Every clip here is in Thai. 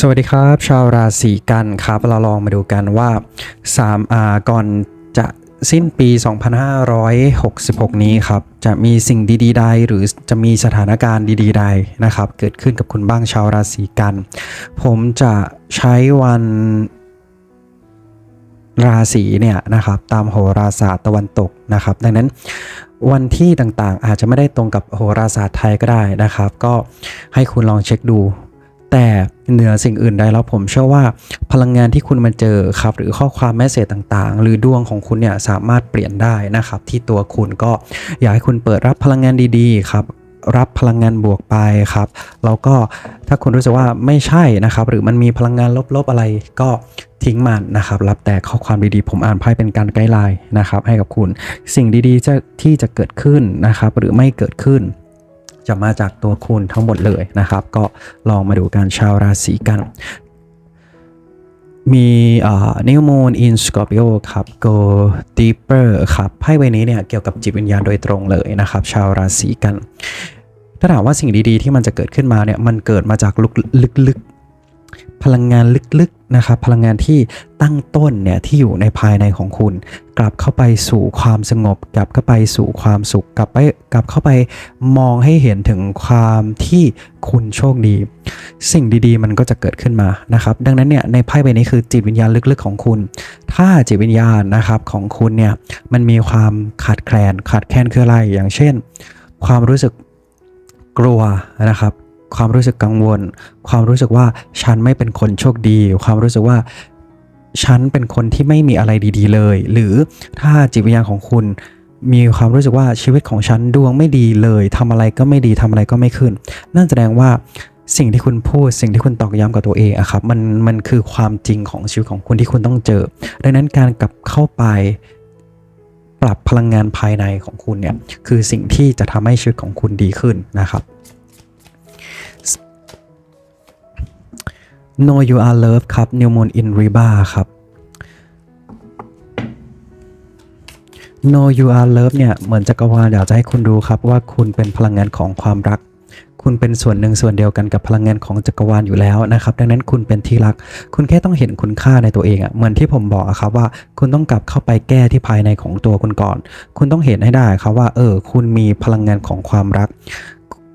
สวัสดีครับ ชาวราศีกันครับ เราลองมาดูกันว่า3อ่าก่อนจะสิ้นปี 2566 นี้ครับ จะมีสิ่งดีๆใดหรือจะมีสถานการณ์ดีๆใดนะครับ เกิดขึ้นกับคุณบ้างชาวราศีกัน ผมจะใช้วันราศีเนี่ยนะครับตามโหราศาสตร์ตะวันตกนะครับ ดังนั้นวันที่ต่างๆ อาจจะไม่ได้ตรงกับโหราศาสตร์ไทยก็ได้นะครับ ก็ให้คุณลองเช็คดู แต่เหนือสิ่งอื่นใดแล้วผมเชื่อว่าพลังงานที่คุณมาเจอครับ หรือข้อความแมสเซจต่างๆ หรือดวงของคุณเนี่ยสามารถเปลี่ยนได้นะครับ ที่ตัวคุณก็อยากให้คุณเปิดรับพลังงานดีๆครับรับพลังงานบวกไปครับ แล้วก็ถ้าคุณรู้สึกว่าไม่ใช่นะครับ หรือมันมีพลังงานลบๆอะไรก็ทิ้งมันนะครับ รับแต่ข้อความดีๆ ผมอ่านไพ่เป็นการไกด์ไลน์นะครับ ให้กับคุณ สิ่งดีๆจะที่จะเกิดขึ้นนะครับ หรือไม่เกิดขึ้น จะมาจากตัวคุณทั้งหมดเลยนะครับ ก็ลองมาดูการชาวราศีกัน มีนิวมูนอินสกอร์ปิโอครับ go deeper ครับไพ่ใบนี้เนี่ยเกี่ยวกับจิตวิญญาณโดยตรงเลยนะครับ ชาวราศีกัน ถ้าถามว่าสิ่งดีๆที่มันจะเกิดขึ้นมาเนี่ยมันเกิดมาจากลึกๆ พลังงานลึกๆนะครับพลังงานที่ตั้งต้นเนี่ยที่อยู่ในภายในของคุณ กลับเข้าไปสู่ความสงบ กลับเข้าไปสู่ความสุข กลับไปกลับเข้าไปมองให้เห็นถึงความที่คุณโชคดี สิ่งดีๆ มันก็จะเกิดขึ้นมานะครับดังนั้นเนี่ยในไพ่ใบนี้คือจิตวิญญาณลึกๆของคุณ ถ้าจิตวิญญาณนะครับของคุณเนี่ยมันมีความขาดแคลนขาดแคลนคืออะไรอย่างเช่น ความรู้สึกกลัวนะครับ ความรู้สึกกังวล ความรู้สึกว่าฉันไม่เป็นคนโชคดี ความรู้สึกว่าฉันเป็นคนที่ไม่มีอะไรดีๆเลย หรือถ้าจิตวิญญาณของคุณมีความรู้สึกว่าชีวิตของฉันดวงไม่ดีเลยทำอะไรก็ไม่ดีทำอะไรก็ไม่ขึ้น นั่นแสดงว่าสิ่งที่คุณพูดสิ่งที่คุณตอกย้ำกับตัวเองอะครับมันมันคือความจริงของชีวิตของคุณที่คุณต้องเจอ ดังนั้นการกลับเข้าไป ปรับพลังงานภายในของคุณเนี่ยคือสิ่งที่จะทำให้ชีวิตของคุณดีขึ้นนะครับ Know You Are Love ครับ New Moon in Riba ครับ Know You Are Love เนี่ย เหมือนจักรวาลอยากจะให้คุณรู้ครับว่าคุณเป็นพลังงานของความรัก คุณเป็นส่วนหนึ่งส่วนเดียวกันกับพลังงานของจักรวาลอยู่แล้วนะครับ ดังนั้นคุณเป็นที่รัก คุณแค่ต้องเห็นคุณค่าในตัวเองอะ่ะ เหมือนที่ผมบอกอะครับว่า คุณต้องกลับเข้าไปแก้ที่ภายในของตัวคุณก่อน คุณต้องเห็นให้ได้ครับว่า เออ คุณมีพลังงานของความรัก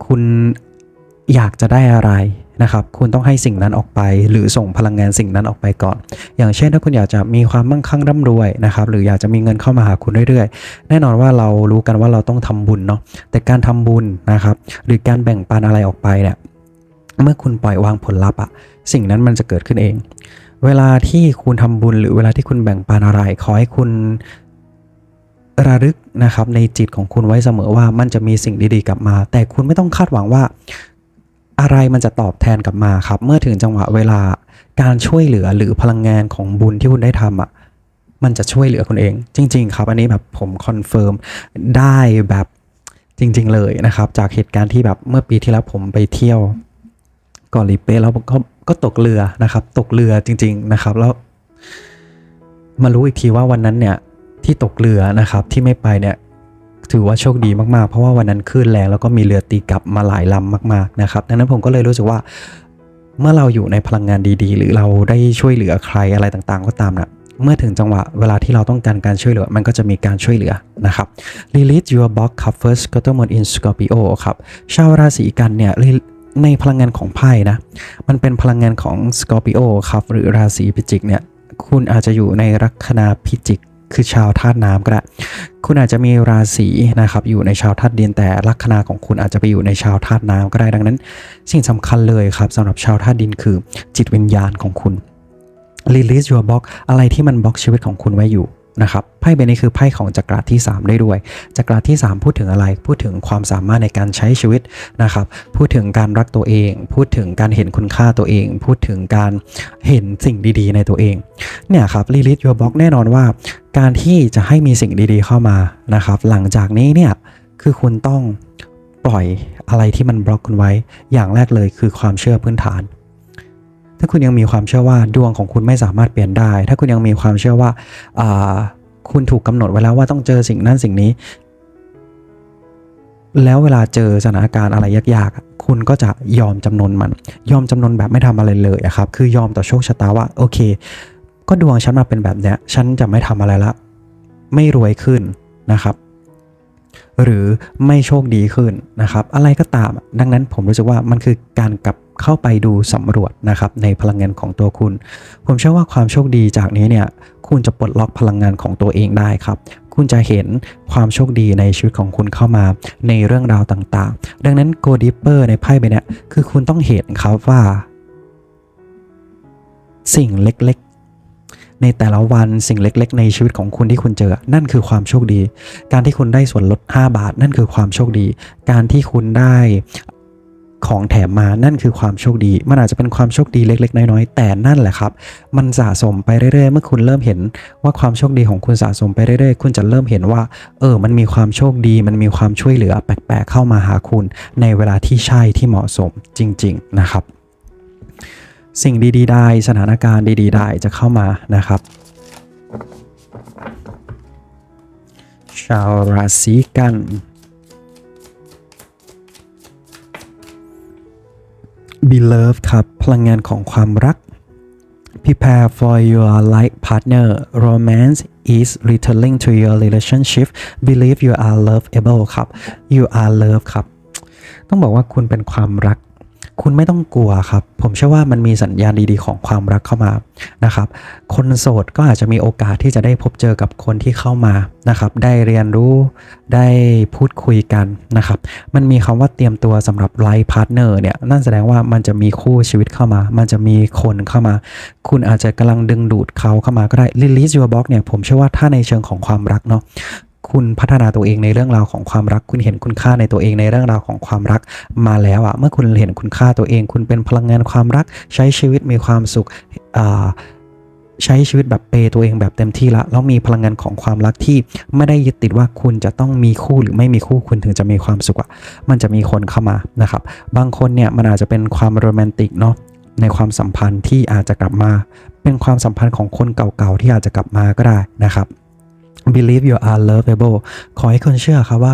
คุณอยากจะได้อะไร นะครับ คุณต้องให้สิ่งนั้นออกไป หรือส่งพลังงานสิ่งนั้นออกไปก่อน อย่างเช่นถ้าคุณอยากจะมีความมั่งคั่งร่ำรวยนะครับ หรืออยากจะมีเงินเข้ามาหาคุณเรื่อยๆ แน่นอนว่าเรารู้กันว่าเราต้องทำบุญเนาะ แต่การทำบุญนะครับ หรือการแบ่งปันอะไรออกไปเนี่ย เมื่อคุณปล่อยวางผลลัพธ์อะสิ่งนั้นมันจะเกิดขึ้นเอง เวลาที่คุณทำบุญหรือเวลาที่คุณแบ่งปันอะไร ขอให้คุณระลึกนะครับในจิตของคุณไว้เสมอว่ามันจะมีสิ่งดีๆกลับมา แต่คุณไม่ต้องคาดหวังว่า อะไรมันจะตอบแทนกลับมาครับ เมื่อถึงจังหวะเวลาการช่วยเหลือหรือพลังงานของบุญที่คุณได้ทำอะมันจะช่วยเหลือคุณเอง จริง ๆ ครับ อันนี้แบบผมคอนเฟิร์มได้แบบจริง ๆ เลยนะครับ จากเหตุการณ์ที่แบบเมื่อปีที่แล้วผมไปเที่ยวเกาะลีเป้แล้วก็ก็ตกเรือนะครับ ตกเรือจริง ๆ นะครับ แล้วมารู้อีกทีว่าวันนั้นเนี่ยที่ตกเรือนะครับที่ไม่ไปเนี่ย ถือว่าโชคดีมากๆ เพราะว่าวันนั้นคลื่นแรงแล้วก็มีเรือตีกลับมาหลายลำมากๆนะครับดังนั้นผมก็เลยรู้สึกว่าเมื่อเราอยู่ในพลังงานดีๆ หรือเราได้ช่วยเหลือใครอะไรต่างๆ ก็ตามนะเมื่อถึงจังหวะเวลาที่เราต้องการการช่วยเหลือ มันก็จะมีการช่วยเหลือนะครับ Lilith your box c o v e r s c o t t e r m o n in Scorpio ครับ ชาวราศีกันเนี่ยในพลังงานของไพ่นะ มันเป็นพลังงานของ Scorpio ครับ หรือราศีพิจิกเนี่ย คุณอาจจะอยู่ในลัคนาพิจิก คือชาวธาตุน้ำก็ได้ คุณอาจจะมีราศีนะครับอยู่ในชาวธาตุดินแต่ลัคนาของคุณอาจจะไปอยู่ในชาวธาตุน้ำก็ได้ดังนั้น สิ่งสำคัญเลยครับสำหรับชาวธาตุดินคือจิตวิญญาณของคุณ release your box อะไรที่มันบล็อกชีวิตของคุณไว้อยู่ นะครับไพ่ใบนี้คือไพ่ของจักราที่ 3 ได้ด้วยจักราที่ 3 พูดถึงอะไร พูดถึงความสามารถในการใช้ชีวิตนะครับ พูดถึงการรักตัวเอง พูดถึงการเห็นคุณค่าตัวเอง พูดถึงการเห็นสิ่งดีๆ ในตัวเอง เนี่ยครับ release your box แน่นอนว่า การที่จะให้มีสิ่งดีๆ เข้ามานะครับ หลังจากนี้เนี่ยคือคุณต้องปล่อยอะไรที่มันบล็อกคุณไว้ อย่างแรกเลยคือความเชื่อพื้นฐาน ถ้าคุณยังมีความเชื่อว่าดวงของคุณไม่สามารถเปลี่ยนได้ ถ้าคุณยังมีความเชื่อว่าคุณถูกกำหนดไว้แล้วว่าต้องเจอสิ่งนั้นสิ่งนี้ แล้วเวลาเจอสถานการณ์อะไรยากๆ คุณก็จะยอมจำนนมัน ยอมจำนนแบบไม่ทำอะไรเลยครับ คือยอมต่อโชคชะตาว่าโอเค ก็ดวงฉันมาเป็นแบบเนี้ย ฉันจะไม่ทำอะไรละ ไม่รวยขึ้นนะครับหรือไม่โชคดีขึ้นนะครับ อะไรก็ตาม ดังนั้นผมรู้สึกว่ามันคือการกลับ เข้าไปดูสำรวจนะครับในพลังงานของตัวคุณ ผมเชื่อว่าความโชคดีจากนี้เนี่ยคุณจะปลดล็อกพลังงานของตัวเองได้ครับ คุณจะเห็นความโชคดีในชีวิตของคุณเข้ามาในเรื่องราวต่างๆ ดังนั้น go deeper ในไพ่ใบเนี้ยคือคุณต้องเห็นครับว่า สิ่งเล็กๆในแต่ละวันสิ่งเล็ก ๆ ในชีวิตของคุณที่คุณเจอ นั่นคือความโชคดี การที่คุณได้ส่วนลด 5 บาท นั่นคือความโชคดี การที่คุณได้ ของแถมมานั่นคือความโชคดี มันอาจจะเป็นความโชคดีเล็ก ๆ น้อยๆแต่นั่นแหละครับ มันสะสมไปเรื่อยๆ เมื่อคุณเริ่มเห็นว่าความโชคดีของคุณสะสมไปเรื่อยๆ คุณจะเริ่มเห็นว่า เออ มันมีความโชคดี มันมีความช่วยเหลือแปลกๆเข้ามาหาคุณ ในเวลาที่ใช่ที่เหมาะสมจริง ๆ นะครับ สิ่งดีๆ ได้สถานการณ์ดีๆ ได้จะเข้ามานะครับชาวราศีกัน Beloved ครับ พลังงานของความรัก Prepare for your life partner romance is returning to your relationship believe you are lovable ครับ you are love ครับ ต้องบอกว่าคุณเป็นความรัก คุณไม่ต้องกลัวครับ ผมเชื่อว่ามันมีสัญญาณดีๆ ของความรักเข้ามานะครับ คนโสดก็อาจจะมีโอกาสที่จะได้พบเจอกับคนที่เข้ามานะครับ ได้เรียนรู้ได้พูดคุยกันนะครับ มันมีคำว่าเตรียมตัวสำหรับไลฟ์พาร์ทเนอร์เนี่ยนั่นแสดงว่ามันจะมีคู่ชีวิตเข้ามา มันจะมีคนเข้ามา คุณอาจจะกำลังดึงดูดเขาเข้ามาก็ได้ release your box เนี่ยผมเชื่อว่าถ้าในเชิงของความรักเนาะ คุณพัฒนาตัวเองในเรื่องราวของความรัก คุณเห็นคุณค่าในตัวเองในเรื่องราวของความรักมาแล้วอะเมื่อคุณเห็นคุณค่าตัวเอง คุณเป็นพลังงานความรัก ใช้ชีวิตมีความสุขอ่าใช้ชีวิตแบบเปย์ตัวเองแบบเต็มที่ละแล้วมีพลังงานของความรักที่ไม่ได้ยึดติดว่าคุณจะต้องมีคู่หรือไม่มีคู่คุณถึงจะมีความสุขอะมันจะมีคนเข้ามานะครับ บางคนเนี่ยมันอาจจะเป็นความโรแมนติกเนาะในความสัมพันธ์ที่อาจจะกลับมา เป็นความสัมพันธ์ของคนเก่าๆที่อาจจะกลับมาก็ได้นะครับ believe you are lovable ขอให้คนเชื่อครับว่า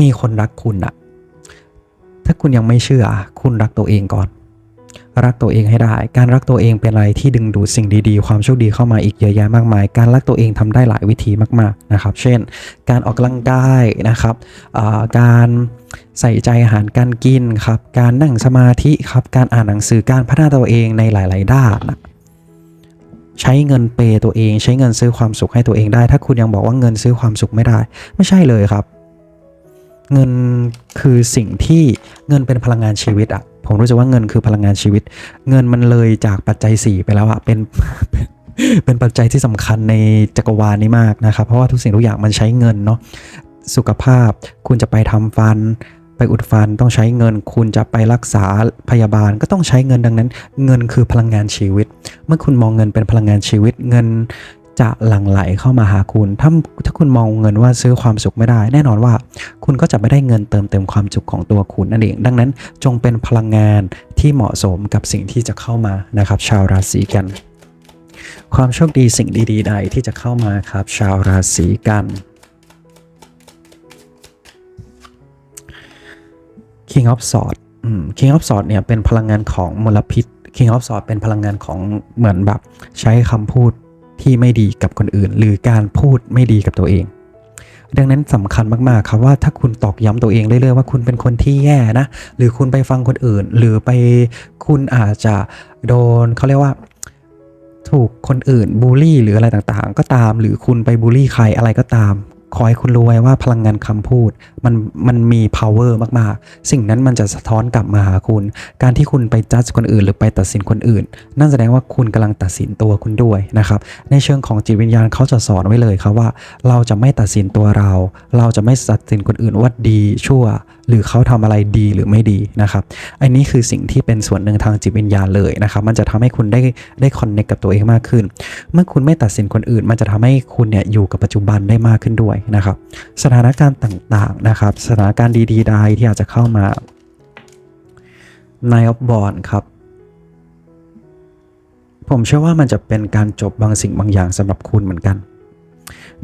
มีคนรักคุณอะถ้าคุณยังไม่เชื่อ คุณรักตัวเองก่อน รักตัวเองให้ได้ การรักตัวเองเป็นอะไรที่ดึงดูดสิ่งดีๆ ความโชคดีเข้ามาอีกเยอะแยะมากมาย การรักตัวเองทำได้หลายวิธีมากๆนะครับ เช่น การออกกำลังกายนะครับการใส่ใจอาหารการกินครับ การนั่งสมาธิครับ การอ่านหนังสือการพัฒนาตัวเองในหลาย ๆ ด้านนะ ใช้เงินเปย์ตัวเอง ใช้เงินซื้อความสุขให้ตัวเองได้ ถ้าคุณยังบอกว่าเงินซื้อความสุขไม่ได้ ไม่ใช่เลยครับ เงินคือสิ่งที่เงินเป็นพลังงานชีวิตอะผมรู้สึกว่าเงินคือพลังงานชีวิต เงินมันเลยจากปัจจัย 4 ไปแล้วอะเป็นเป็นปัจจัยที่สำคัญในจักรวาลนี้มากนะครับ เพราะว่าทุกสิ่งทุกอย่างมันใช้เงินเนาะสุขภาพคุณจะไปทำฟัน ไปอุดฟันต้องใช้เงิน คุณจะไปรักษาพยาบาลก็ต้องใช้เงินดังนั้น เงินคือพลังงานชีวิต เมื่อคุณมองเงินเป็นพลังงานชีวิตเงินจะหลั่งไหลเข้ามาหาคุณ ถ้าถ้าคุณมองเงินว่าซื้อความสุขไม่ได้ แน่นอนว่า คุณก็จะไม่ได้เงินเติมเต็มความสุขของตัวคุณนั่นเอง ดังนั้นจงเป็นพลังงานที่เหมาะสมกับสิ่งที่จะเข้ามานะครับ ชาวราศีกัน ความโชคดีสิ่งดีๆใดที่จะเข้ามาครับ ชาวราศีกัน King of Swords อืม King of Swords เนี่ยเป็นพลังงานของมลพิษ King of Swords เป็นพลังงานของเหมือนแบบใช้คำพูดที่ไม่ดีกับคนอื่น หรือการพูดไม่ดีกับตัวเอง ดังนั้นสำคัญมากๆครับว่าถ้าคุณตอกย้ำตัวเองเรื่อยๆว่าคุณเป็นคนที่แย่นะ หรือคุณไปฟังคนอื่น หรือไปคุณอาจจะโดนเขาเรียกว่า ถูกคนอื่นบูลลี่หรืออะไรต่างๆ ก็ตาม หรือคุณไปบูลลี่ใครอะไรก็ตาม ขอให้คุณรู้ไว้ว่าพลังงานคำพูดมันมันมี power มากๆ สิ่งนั้นมันจะสะท้อนกลับมาหาคุณ การที่คุณไปจัดคนอื่น หรือไปตัดสินคนอื่น นั่นแสดงว่าคุณกำลังตัดสินตัวคุณด้วยนะครับในเชิงของจิตวิญญาณเขาจะสอนไว้เลยครับว่า เราจะไม่ตัดสินตัวเรา เราจะไม่ตัดสินคนอื่นว่าดีชั่ว หรือเขาทำอะไรดีหรือไม่ดีนะครับอันนี้คือสิ่งที่เป็นส่วนหนึ่งทางจิตวิญญาณเลยนะครับ มันจะทำให้คุณได้ได้คอนเนคกับตัวเองมากขึ้น เมื่อคุณไม่ตัดสินคนอื่น มันจะทำให้คุณเนี่ยอยู่กับปัจจุบันได้มากขึ้นด้วยนะครับ สถานการณ์ต่างๆนะครับ สถานการณ์ดีๆใดที่อาจจะเข้ามา Nine of b o n ครับผมเชื่อว่ามันจะเป็นการจบบางสิ่งบางอย่างสำหรับคุณเหมือนกัน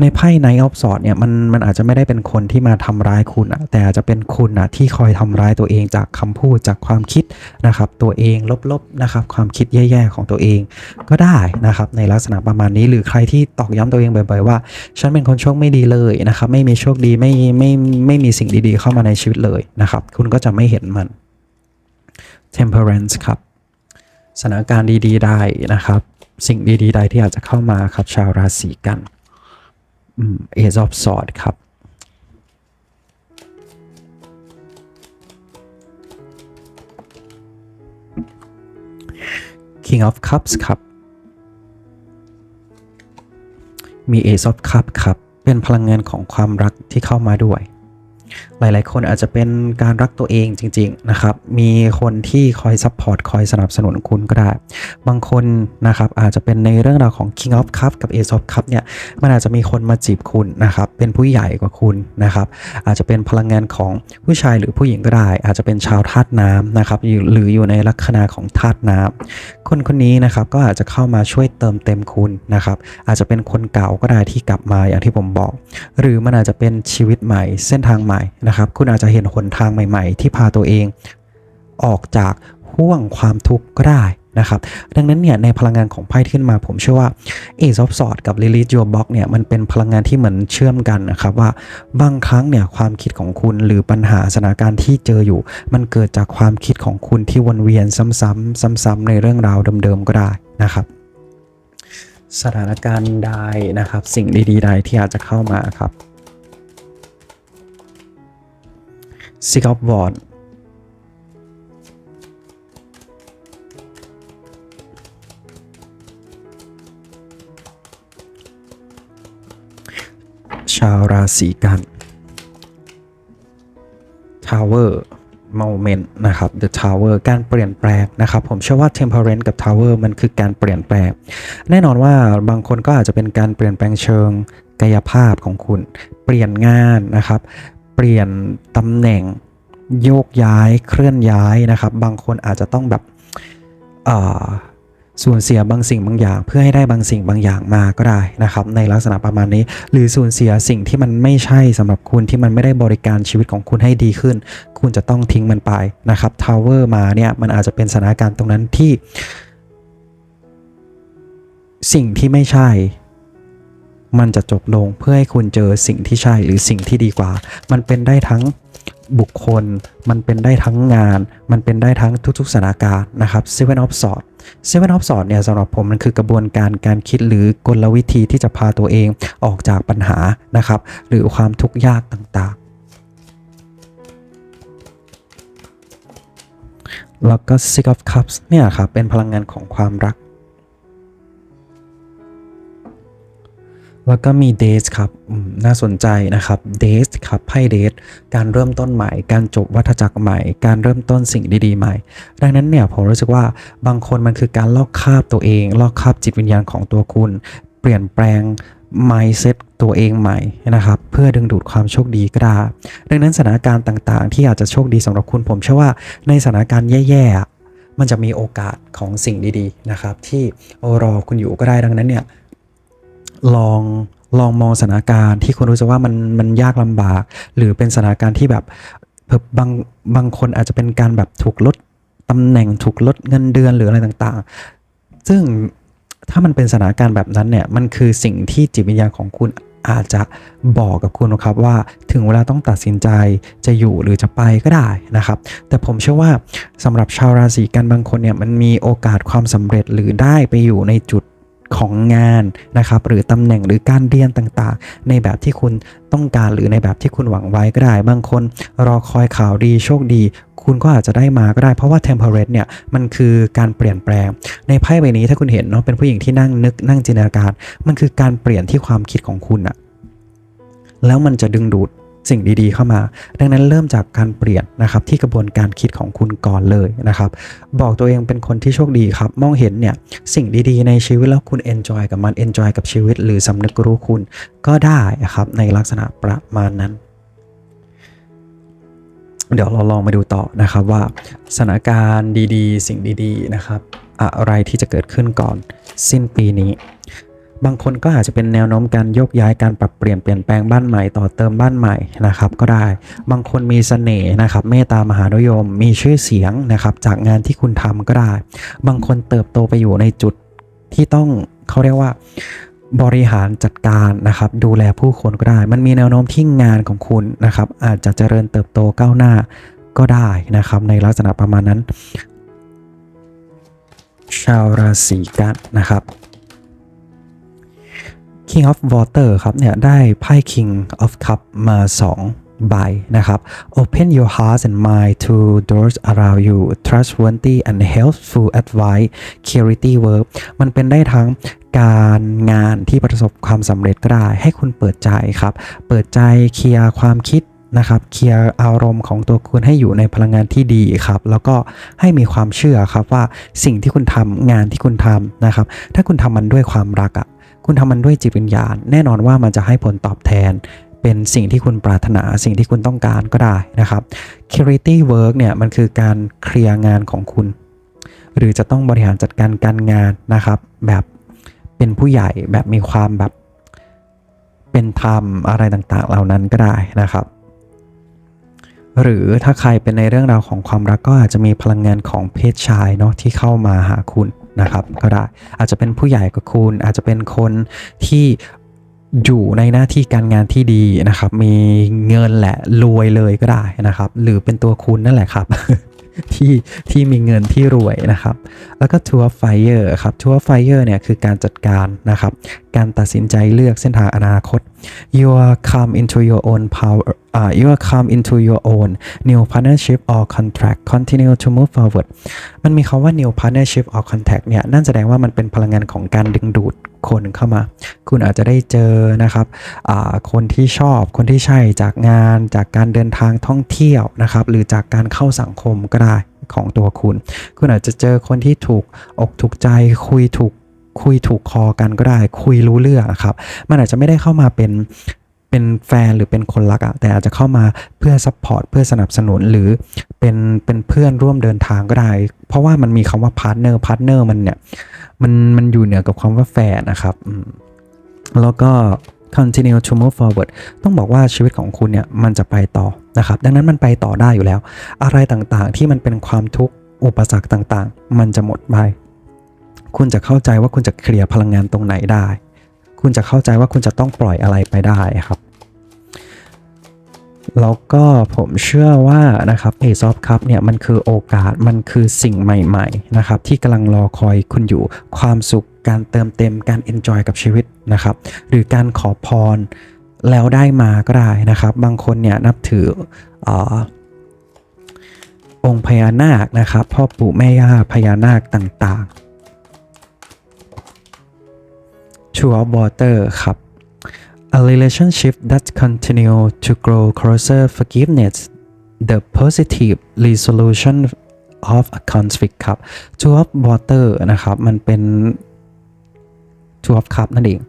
ในไพ่ Knight of Swords เนี่ยมันมันอาจจะไม่ได้เป็นคนที่มาทำร้ายคุณอะแต่อาจจะเป็นคุณอะที่คอยทำร้ายตัวเองจากคำพูดจากความคิดนะครับ ตัวเองลบๆนะครับ ความคิดแย่ๆของตัวเองก็ได้นะครับ ในลักษณะประมาณนี้หรือใครที่ตอกย้ำตัวเองบ่อย ๆ ว่า ฉันเป็นคนโชคไม่ดีเลยนะครับ ไม่มีโชคดีไม่ไม่ไม่มีสิ่งดีๆ เข้ามาในชีวิตเลยนะครับ คุณก็จะไม่เห็นมัน temperance ครับสถานการณ์ดีๆ ได้นะครับ สิ่งดีๆ ใดที่อาจจะเข้ามาครับชาวราศีกัน อืม Ace of s w o r d ครับ King of Cups ครับ มี Ace of Cups ครับ เป็นพลังงานของความรักที่เข้ามาด้วย หลาย ๆ คนอาจจะเป็นการรักตัวเองจริง ๆ นะครับ มีคนที่คอยซัพพอร์ต คอยสนับสนุนคุณก็ได้ บางคนนะครับอาจจะเป็นในเรื่องราวของ King of Cup กับ Ace of Cup เนี่ย มันอาจจะมีคนมาจีบคุณนะครับ เป็นผู้ใหญ่กว่าคุณนะครับ อาจจะเป็นพลังงานของผู้ชายหรือผู้หญิงก็ได้ อาจจะเป็นชาวธาตุน้ำนะครับ หรืออยู่ในลัคนาของธาตุน้ำ คนคนนี้นะครับก็อาจจะเข้ามาช่วยเติมเต็มคุณนะครับ อาจจะเป็นคนเก่าก็ได้ที่กลับมาอย่างที่ผมบอก หรือมันอาจจะเป็นชีวิตใหม่ เส้นทางใหม่นะครับ คุณอาจจะเห็นหนทางใหม่ ๆ ที่พาตัวเอง ออกจากห่วงความทุกข์ก็ได้นะครับ ดังนั้นเนี่ยในพลังงานของไพ่ที่ขึ้นมา ผมเชื่อว่า Ace of Swords กับ Lilith Your Box เนี่ยมันเป็นพลังงานที่เหมือนเชื่อมกันนะครับว่าบางครั้งเนี่ยความคิดของคุณหรือปัญหาสถานการณ์ที่เจออยู่ มันเกิดจากความคิดของคุณที่วนเวียนซ้ำๆซ้ำๆในเรื่องราวเดิมๆก็ได้นะครับสถานการณ์ใดนะครับ สิ่งดีๆใดที่อาจจะเข้ามาครับ Six of Wands ชาวราศีกัน Tower Moment นะครับ The Tower การเปลี่ยนแปลงนะครับ ผมเชื่อว่า Temperance กับ Tower มันคือการเปลี่ยนแปลง แน่นอนว่าบางคนก็อาจจะเป็นการเปลี่ยนแปลงเชิงกายภาพของคุณ เปลี่ยนงานนะครับ เปลี่ยนตำแหน่งโยกย้ายเคลื่อนย้ายนะครับ บางคนอาจจะต้องแบบอ่าสูญเสียบางสิ่งบางอย่าง เพื่อให้ได้บางสิ่งบางอย่างมาก็ได้นะครับ ในลักษณะประมาณนี้ หรือสูญเสียสิ่งที่มันไม่ใช่สำหรับคุณที่มันไม่ได้บริการชีวิตของคุณให้ดีขึ้น คุณจะต้องทิ้งมันไปนะครับทาวเวอร์มาเนี่ยมันอาจจะเป็นสถานการณ์ตรงนั้นที่ สิ่งที่ไม่ใช่ มันจะจบลงเพื่อให้คุณเจอสิ่งที่ใช่หรือสิ่งที่ดีกว่า มันเป็นได้ทั้งบุคคล มันเป็นได้ทั้งงาน มันเป็นได้ทั้งทุกๆสถานการณ์นะครับ Seven of Swords Seven of Swords เนี่ยสำหรับผมมันคือกระบวนการการคิดหรือกลวิธีที่จะพาตัวเองออกจากปัญหานะครับ หรือความทุกข์ยากต่างๆ แล้วก็ Six of Cups เนี่ยครับเป็นพลังงานของความรัก แล้วก็มีเดทครับน่าสนใจนะครับเดทครับไพ่เดทการเริ่มต้นใหม่ การจบวัฏจักรใหม่ การเริ่มต้นสิ่งดีๆใหม่ ดังนั้นเนี่ยผมรู้สึกว่าบางคนมันคือการลอกคาบตัวเอง ลอกคาบจิตวิญญาณของตัวคุณ เปลี่ยนแปลง mindset ตัวเองใหม่นะครับ เพื่อดึงดูดความโชคดีก็ได้ดังนั้นสถานการณ์ต่างๆ ที่อาจจะโชคดีสำหรับคุณผมเชื่อว่าในสถานการณ์แย่ๆมันจะมีโอกาสของสิ่งดีๆนะครับ ที่รอคุณอยู่ก็ได้ดังนั้นเนี่ย ลองลองมองสถานการณ์ที่คุณรู้สึกว่ามันมันยากลำบาก หรือเป็นสถานการณ์ที่แบบบางบางคนอาจจะเป็นการแบบถูกลดตำแหน่งถูกลดเงินเดือนหรืออะไรต่างๆ ซึ่งถ้ามันเป็นสถานการณ์แบบนั้นเนี่ยมันคือสิ่งที่จิตวิญญาณของคุณอาจจะบอกกับคุณนะครับว่าถึงเวลาต้องตัดสินใจจะอยู่หรือจะไปก็ได้นะครับ แต่ผมเชื่อว่าสำหรับชาวราศีกันบางคนเนี่ยมันมีโอกาสความสำเร็จหรือได้ไปอยู่ในจุด ของงานนะครับหรือตำแหน่งหรือการเรียนต่างๆ ในแบบที่คุณต้องการหรือในแบบที่คุณหวังไว้ก็ได้ บางคนรอคอยข่าวดีโชคดี คุณก็อาจจะได้มาก็ได้เพราะว่า temperate เนี่ยมันคือการเปลี่ยนแปลง ในไพ่ใบนี้ถ้าคุณเห็นเนาะเป็นผู้หญิงที่นั่งนึกนั่งจินตนาการ มันคือการเปลี่ยนที่ความคิดของคุณอะแล้วมันจะดึงดูด สิ่งดีๆเข้ามา ดังนั้นเริ่มจากการเปลี่ยนนะครับที่กระบวนการคิดของคุณก่อนเลยนะครับ บอกตัวเองเป็นคนที่โชคดีครับ มองเห็นเนี่ยสิ่งดีๆในชีวิตแล้วคุณ enjoy กับมัน enjoy กับชีวิต หรือสำนึกรู้คุณก็ได้ครับในลักษณะประมาณนั้นเดี๋ยวเราลองมาดูต่อนะครับว่าสถานการณ์ดีๆ สิ่งดีๆนะครับ อะไรที่จะเกิดขึ้นก่อนสิ้นปีนี้ บางคนก็อาจจะเป็นแนวโน้มการยกย้ายการปรับเปลี่ยนเปลี่ยนแปลงบ้านใหม่ต่อเติมบ้านใหม่นะครับก็ได้ บางคนมีเสน่ห์นะครับเมตตามหานิยม มีชื่อเสียงนะครับจากงานที่คุณทำก็ได้ บางคนเติบโตไปอยู่ในจุดที่ต้องเขาเรียกว่าบริหารจัดการนะครับ ดูแลผู้คนก็ได้ มันมีแนวโน้มที่งานของคุณนะครับ อาจจะเจริญเติบโตก้าวหน้าก็ได้นะครับ ในลักษณะประมาณนั้น ชาวราศีกันนะครับ King of Water ครับเนี่ยได้ไพ่ King of Cup มา2ใบนะครับ Open your heart and mind to doors around you trustworthy and helpful advice charity work มันเป็นได้ทั้งการงานที่ประสบความสำเร็จก็ได้ให้คุณเปิดใจครับ เปิดใจเคลียร์ความคิดนะครับเคลียร์อารมณ์ของตัวคุณให้อยู่ในพลังงานที่ดีครับ แล้วก็ให้มีความเชื่อครับว่าสิ่งที่คุณทำงานที่คุณทำนะครับ ถ้าคุณทำมันด้วยความรักอะ คุณทำมันด้วยจิตวิญญาณ แน่นอนว่ามันจะให้ผลตอบแทน เป็นสิ่งที่คุณปรารถนาสิ่งที่คุณต้องการก็ได้นะครับ charity work เนี่ยมันคือการเคลียร์งานของคุณ หรือจะต้องบริหารจัดการการงานนะครับ แบบเป็นผู้ใหญ่แบบมีความแบบเป็นธรรมอะไรต่างๆ เหล่านั้นก็ได้นะครับหรือถ้าใครเป็นในเรื่องราวของความรักก็อาจจะมีพลังงานของเพศชายเนาะที่เข้ามาหาคุณ นะครับก็ได้อาจจะเป็นผู้ใหญ่กับคุณ อาจจะเป็นคนที่อยู่ในหน้าที่การงานที่ดีนะครับ มีเงินแหละรวยเลยก็ได้นะครับ หรือเป็นตัวคุณนั่นแหละครับ ที่ที่มีเงินที่รวยนะครับ แล้วก็ทัวร์ไฟเออร์ครับทัวร์ไฟเออร์เนี่ยคือการจัดการนะครับ การตัดสินใจเลือกเส้นทางอนาคต you are come into your own power uh, you are come into your own new partnership or contract continue to move forward มันมีคาว่า new partnership or contract เนี่ยนั่นแสดงว่ามันเป็นพลังงานของการดึงดูด คนเข้ามา คุณอาจจะได้เจอนะครับคนที่ชอบคนที่ใช่จากงานจากการเดินทางท่องเที่ยวนะครับ หรือจากการเข้าสังคมก็ได้ของตัวคุณ คุณอาจจะเจอคนที่ถูกอกถูกใจคุยถูกคุยถูกคอกันก็ได้ คุยรู้เรื่องอะครับ มันอาจจะไม่ได้เข้ามาเป็น เป็นแฟนหรือเป็นคนรักอะแต่อาจจะเข้ามาเพื่อซัพพอร์ตเพื่อสนับสนุนหรือเป็นเป็นเพื่อนร่วมเดินทางก็ได้ เพราะว่ามันมีคำว่าพาร์ทเนอร์พาร์ทเนอร์มันเนี่ยมันมันอยู่เหนือกับคำว่าแฟนนะครับแล้วก็ continue to move forward ต้องบอกว่าชีวิตของคุณเนี่ยมันจะไปต่อนะครับ ดังนั้นมันไปต่อได้อยู่แล้ว อะไรต่างๆที่มันเป็นความทุกข์อุปสรรคต่างๆ มันจะหมดไป คุณจะเข้าใจว่าคุณจะเคลียร์พลังงานตรงไหนได้ คุณจะเข้าใจว่าคุณจะต้องปล่อยอะไรไปได้ครับ แล้วก็ผมเชื่อว่านะครับ Ace of Cup เนี่ยมันคือโอกาสมันคือสิ่งใหม่ๆนะครับที่กำลังรอคอยคุณอยู่ความสุขการเติมเต็มการ enjoy กับชีวิตนะครับหรือการขอพรแล้วได้มาก็ได้นะครับ บางคนเนี่ยนับถืออองค์พญานาคนะครับพ่อปู่แม่ย่าพญานาคต่างๆ True of Water ครับ A relationship that continue to grow closer forgiveness the positive resolution of a conflict ครับ Two of Water นะครับ มันเป็น Two of Cup นั่นเอง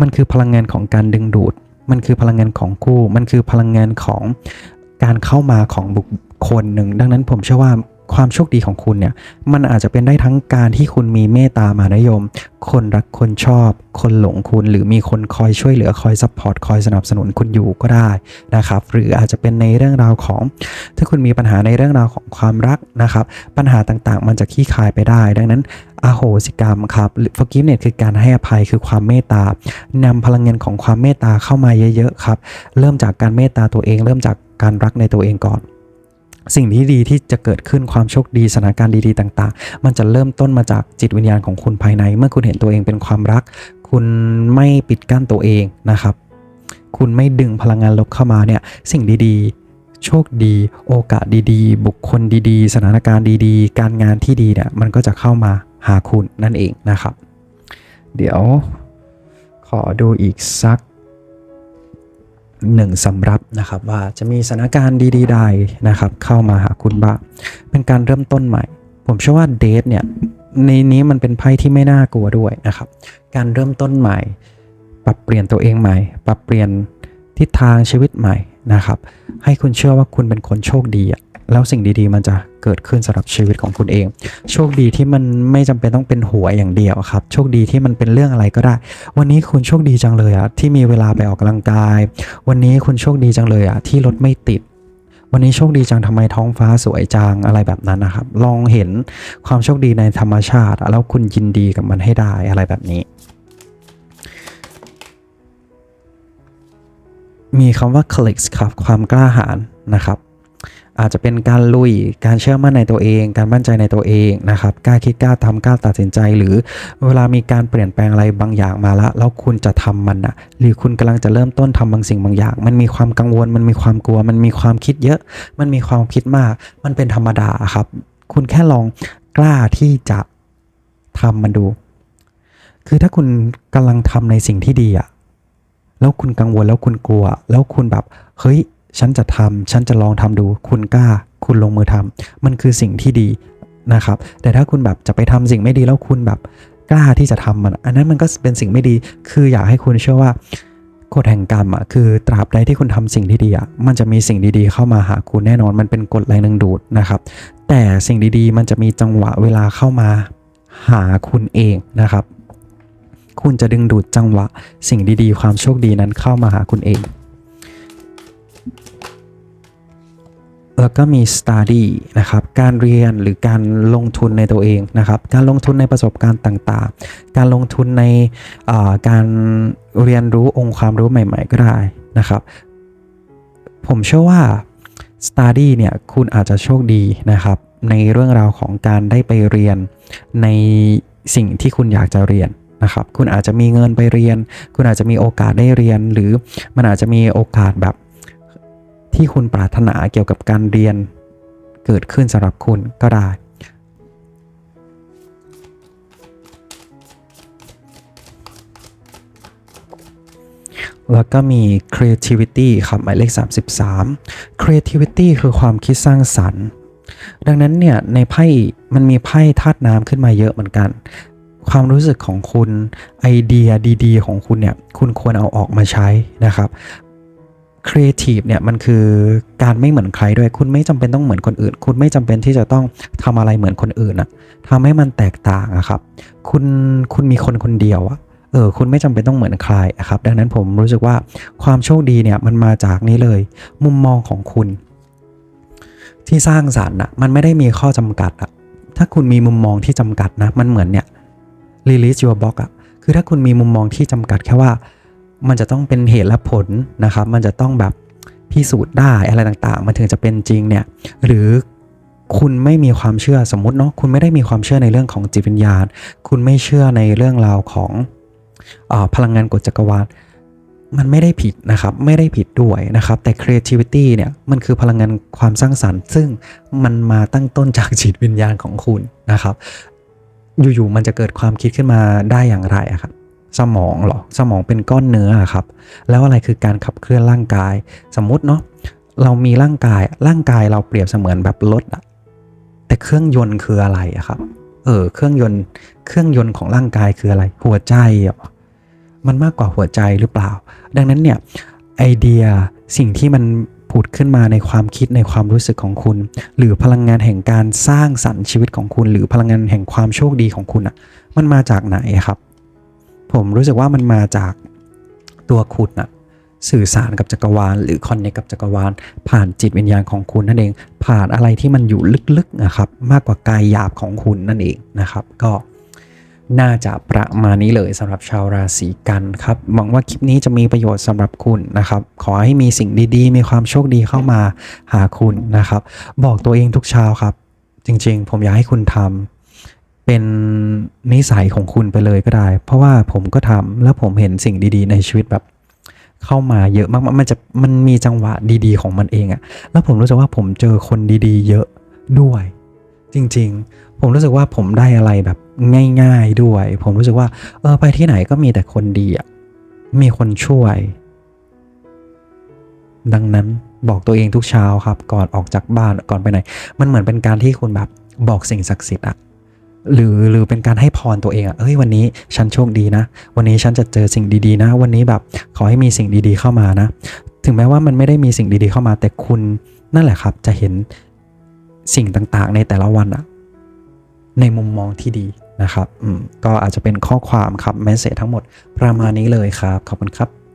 มันคือพลังงานของการดึงดูด มันคือพลังงานของคู่ มันคือพลังงานของการเข้ามาของบุคคลหนึ่ง ดังนั้นผมเชื่อว่า ความโชคดีของคุณเนี่ย มันอาจจะเป็นได้ทั้งการที่คุณมีเมตตามหานิยม คนรักคนชอบ คนหลงคุณ หรือมีคนคอยช่วยเหลือคอยซัพพอร์ตคอยสนับสนุนคุณอยู่ก็ได้นะครับ หรืออาจจะเป็นในเรื่องราวของ ถ้าคุณมีปัญหาในเรื่องราวของความรักนะครับ ปัญหาต่างๆ มันจะขี้คายไปได้ ดังนั้นอโหสิกรรมครับ forgiveness คือการให้อภัยคือความเมตตานำพลังงานของความเมตตาเข้ามาเยอะๆครับ เริ่มจากการเมตตาตัวเอง เริ่มจากการรักในตัวเองก่อน สิ่งที่ดีที่จะเกิดขึ้นความโชคดีสถานการณ์ดีๆต่าง ๆ มันจะเริ่มต้นมาจากจิตวิญญาณของคุณภายใน เมื่อคุณเห็นตัวเองเป็นความรัก คุณไม่ปิดกั้นตัวเองนะครับ คุณไม่ดึงพลังงานลบเข้ามาเนี่ยสิ่งดีๆ โชคดี โอกาสดีๆ บุคคลดีๆ สถานการณ์ดีๆ การงานที่ดีเนี่ยมันก็จะเข้ามาหาคุณนั่นเองนะครับ เดี๋ยวขอดูอีกสัก หนึ่งสำรับนะครับว่าจะมีสถานการณ์ดีๆใดนะครับ เข้ามาหาคุณบ้างเป็นการเริ่มต้นใหม่ ผมเชื่อว่าเดทเนี่ยในนี้มันเป็นไพ่ที่ไม่น่ากลัวด้วยนะครับ การเริ่มต้นใหม่ ปรับเปลี่ยนตัวเองใหม่ ปรับเปลี่ยนทิศทางชีวิตใหม่นะครับ ให้คุณเชื่อว่าคุณเป็นคนโชคดีอะ แล้วสิ่งดีๆ มันจะเกิดขึ้นสำหรับชีวิตของคุณเอง โชคดีที่มันไม่จำเป็นต้องเป็นหัวอย่างเดียวครับ โชคดีที่มันเป็นเรื่องอะไรก็ได้ วันนี้คุณโชคดีจังเลยอะที่มีเวลาไปออกกำลังกาย วันนี้คุณโชคดีจังเลยอะที่รถไม่ติด วันนี้โชคดีจังทำไมท้องฟ้าสวยจังอะไรแบบนั้นนะครับ ลองเห็นความโชคดีในธรรมชาติ แล้วคุณยินดีกับมันให้ได้อะไรแบบนี้ มีคำว่า clicks ครับความกล้าหาญนะครับ อาจจะเป็นการลุย การเชื่อมั่นในตัวเอง การมั่นใจในตัวเองนะครับ กล้าคิดกล้าทำกล้าตัดสินใจ หรือเวลามีการเปลี่ยนแปลงอะไรบางอย่างมาละ แล้วคุณจะทำมันอะหรือคุณกำลังจะเริ่มต้นทำบางสิ่งบางอย่าง มันมีความกังวล มันมีความกลัว มันมีความคิดเยอะ มันมีความคิดมาก มันเป็นธรรมดาครับ คุณแค่ลองกล้าที่จะทำมันดู คือถ้าคุณกำลังทำในสิ่งที่ดีอะแล้วคุณกังวลแล้วคุณกลัว แล้วคุณแบบเฮ้ย ฉันจะทำฉันจะลองทำดู คุณกล้า คุณลงมือทำมันคือสิ่งที่ดีนะครับ แต่ถ้าคุณแบบจะไปทำสิ่งไม่ดีแล้วคุณแบบกล้าที่จะทำมัน อันนั้นมันก็เป็นสิ่งไม่ดี คืออยากให้คุณเชื่อว่ากฎแห่งกรรมอะคือตราบใดที่คุณทำสิ่งที่ดีอะมันจะมีสิ่งดีๆ เข้ามาหาคุณแน่นอนมันเป็นกฎแรงดึงดูดนะครับ แต่สิ่งดีๆ มันจะมีจังหวะเวลาเข้ามาหาคุณเองนะครับ คุณจะดึงดูดจังหวะ สิ่งดีๆ ความโชคดีนั้นเข้ามาหาคุณเอง แล้วก็มี study นะครับ การเรียนหรือการลงทุนในตัวเองนะครับ การลงทุนในประสบการณ์ต่างๆ การลงทุนในาการเรียนรู้องค์ความรู้ใหม่ ๆ ก็ได้นะครับ ผมเชื่อว่า study เนี่ยคุณอาจจะโชคดีนะครับ ในเรื่องราวของการได้ไปเรียนในสิ่งที่คุณอยากจะเรียนนะครับ คุณอาจจะมีเงินไปเรียน คุณอาจจะมีโอกาสได้เรียน หรือมันอาจจะมีโอกาสแบบ ที่คุณปรารถนาเกี่ยวกับการเรียนเกิดขึ้นสำหรับคุณก็ได้ แล้วก็มี creativity ครับหมายเลข 33 creativity คือความคิดสร้างสรรค์ ดังนั้นเนี่ยในไพ่มันมีไพ่ธาตุน้ำขึ้นมาเยอะเหมือนกัน ความรู้สึกของคุณไอเดียดี ๆ ของคุณเนี่ยคุณควรเอาออกมาใช้นะครับ ครีเอทีฟเนี่ยมันคือการไม่เหมือนใครด้วย คุณไม่จำเป็นต้องเหมือนคนอื่น คุณไม่จำเป็นที่จะต้องทำอะไรเหมือนคนอื่นอะทำให้มันแตกต่างอะครับ คุณคุณมีคนคนเดียวอะเออคุณไม่จำเป็นต้องเหมือนใครอะครับ ดังนั้นผมรู้สึกว่าความโชคดีเนี่ยมันมาจากนี้เลย มุมมองของคุณ ที่สร้างสรรค์อะมันไม่ได้มีข้อจำกัดอะถ้าคุณมีมุมมองที่จำกัดนะ มันเหมือนเนี่ย release your box อะคือถ้าคุณมีมุมมองที่จำกัดแค่ว่า มันจะต้องเป็นเหตุและผลนะครับ มันจะต้องแบบพิสูจน์ได้อะไรต่างๆ มันถึงจะเป็นจริงเนี่ย หรือคุณไม่มีความเชื่อสมมติเนาะคุณไม่ได้มีความเชื่อในเรื่องของจิตวิญญาณ คุณไม่เชื่อในเรื่องราวของอพลังงานกฎจักรวาลมันไม่ได้ผิดนะครับ ไม่ได้ผิดด้วยนะครับ แต่ creativity เนี่ย มันคือพลังงานความสร้างสรรค์ ซึ่งมันมาตั้งต้นจากจิตวิญญาณของคุณนะครับ อยู่ๆมันจะเกิดความคิดขึ้นมาได้อย่างไรอะครับ สมองหรอสมองเป็นก้อนเนื้อครับ แล้วอะไรคือการขับเคลื่อนร่างกาย สมมุติเนาะเรามีร่างกายร่างกายเราเปรียบเสมือนแบบรถอะแต่เครื่องยนต์คืออะไรอะครับ เออเครื่องยนต์เครื่องยนต์ของร่างกายคืออะไร หัวใจหรอมันมากกว่าหัวใจหรือเปล่า ดังนั้นเนี่ยไอเดียสิ่งที่มันผุดขึ้นมาในความคิดในความรู้สึกของคุณ หรือพลังงานแห่งการสร้างสรรค์ชีวิตของคุณ หรือพลังงานแห่งความโชคดีของคุณอะมันมาจากไหนครับ ผมรู้สึกว่ามันมาจากตัวคุณอะสื่อสารกับจักรวาล หรือคอนเนคกับจักรวาล ผ่านจิตวิญญาณของคุณนั่นเอง ผ่านอะไรที่มันอยู่ลึกๆนะครับมากกว่ากายหยาบของคุณนั่นเองนะครับ ก็น่าจะประมาณนี้เลยสำหรับชาวราศีกันครับหวังว่าคลิปนี้จะมีประโยชน์สำหรับคุณนะครับ ขอให้มีสิ่งดีๆ มีความโชคดีเข้ามาหาคุณนะครับ บอกตัวเองทุกเช้าครับ จริงๆ ผมอยากให้คุณทำ เป็นนิสัยของคุณไปเลยก็ได้ เพราะว่าผมก็ทำแล้วผมเห็นสิ่งดีๆ ในชีวิตแบบ เข้ามาเยอะมากๆมันจะมันมีจังหวะดีๆ ของมันเองอะแล้วผมรู้สึกว่าผมเจอคนดีๆ เยอะด้วย จริง ๆ ผมรู้สึกว่าผมได้อะไรแบบง่าย ๆด้วย ผมรู้สึกว่า เออไปที่ไหนก็มีแต่คนดีอะมีคนช่วย ดังนั้นบอกตัวเองทุกเช้าครับ ก่อนออกจากบ้านก่อนไปไหน มันเหมือนเป็นการที่คุณแบบบอกสิ่งศักดิ์สิทธิ์อะ หรือหรือเป็นการให้พรตัวเองอะเอ้ยวันนี้ฉันโชคดีนะ วันนี้ฉันจะเจอสิ่งดีๆนะ วันนี้แบบขอให้มีสิ่งดีๆเข้ามานะ ถึงแม้ว่ามันไม่ได้มีสิ่งดีๆเข้ามาแต่คุณนั่นแหละครับจะเห็นสิ่งต่างๆ ในแต่ละวันอะในมุมมองที่ดีนะครับอืมก็อาจจะเป็นข้อความครับเมสเซจทั้งหมดประมาณนี้เลยครับ ขอบคุณครับ